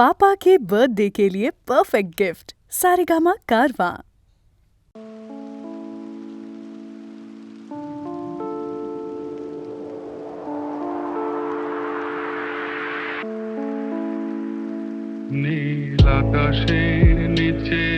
पापा के बर्थडे के लिए परफेक्ट गिफ्ट सारेगामा कारवा। नीला शेर नीचे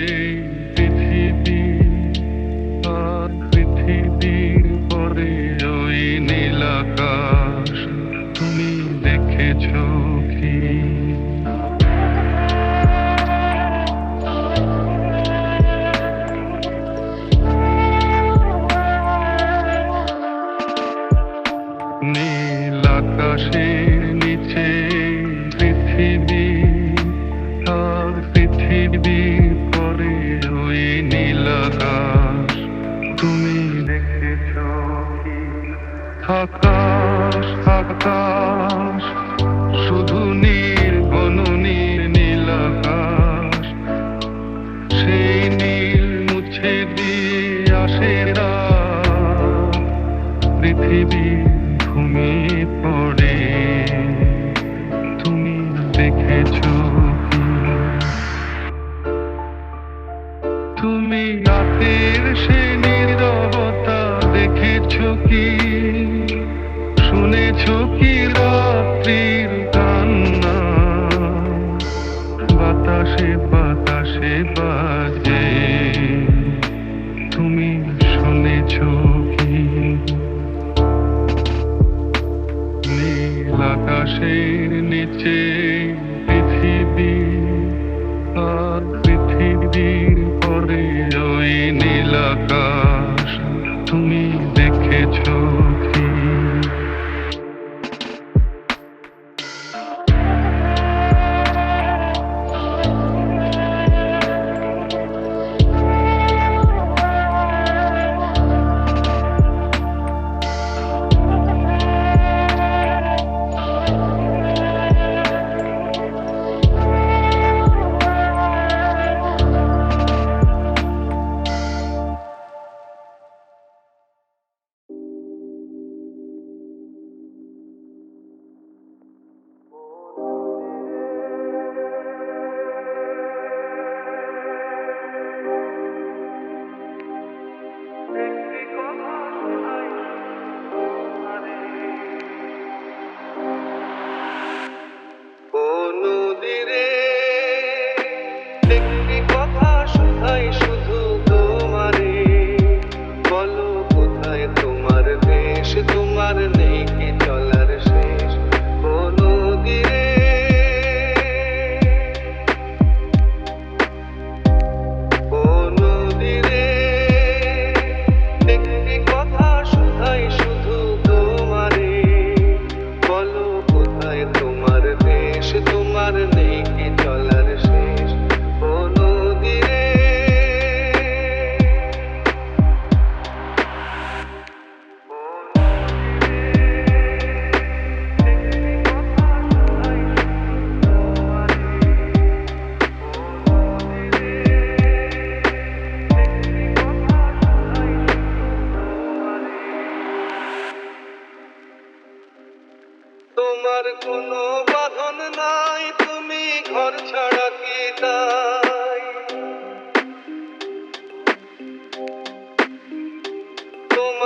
আকাশ আকাশ শুধু নীল অননীল নীল সেই নীল মুছে দিয়ে আসে পৃথিবী ঘুমে পড়ে। বাতাসে বা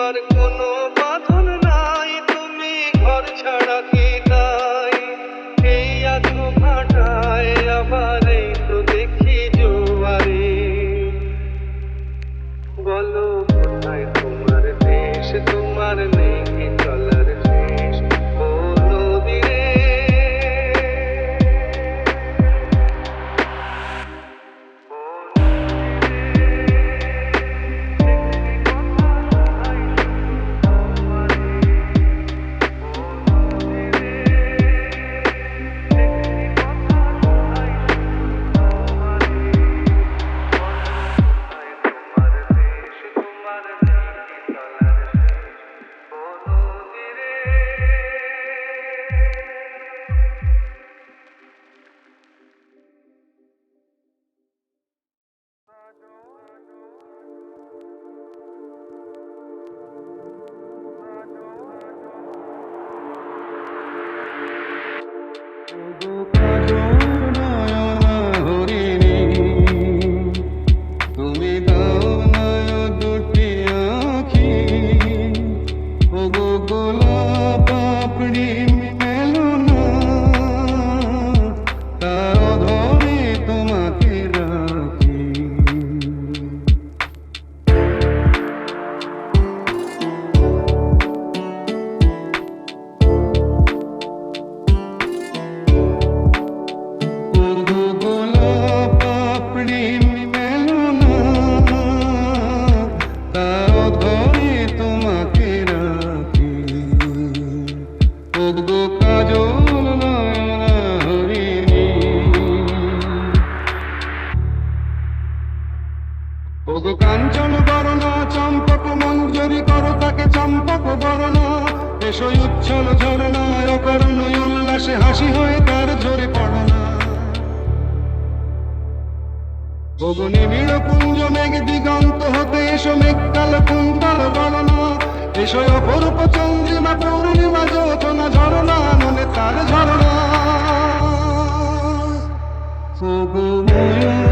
আর কোনো বাঁধন নাই তুমি ঘর ছাড়া গগনে বিড় মেঘ দিগন্ত হতে এসো মেঘ কাল কুন্তল গণনা এসো অপরূপ চন্দ্রিমা পূর্ণিমা যতনা ঝরনা, মনে তার ঝরনা। গো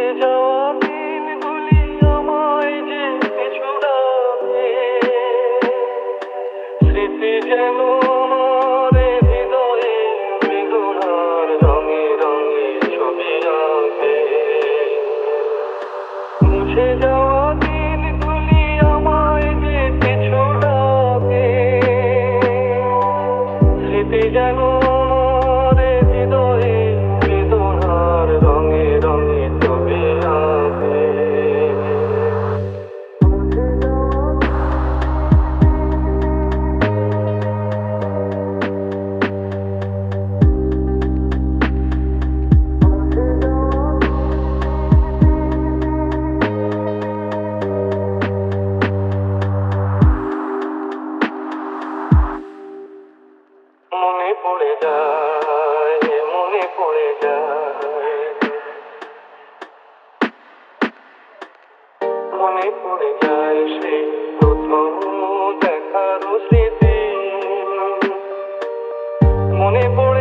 Did you মনে পড়ে যায় সে। প্রথম দেখার স্মৃতি। মনে পড়ে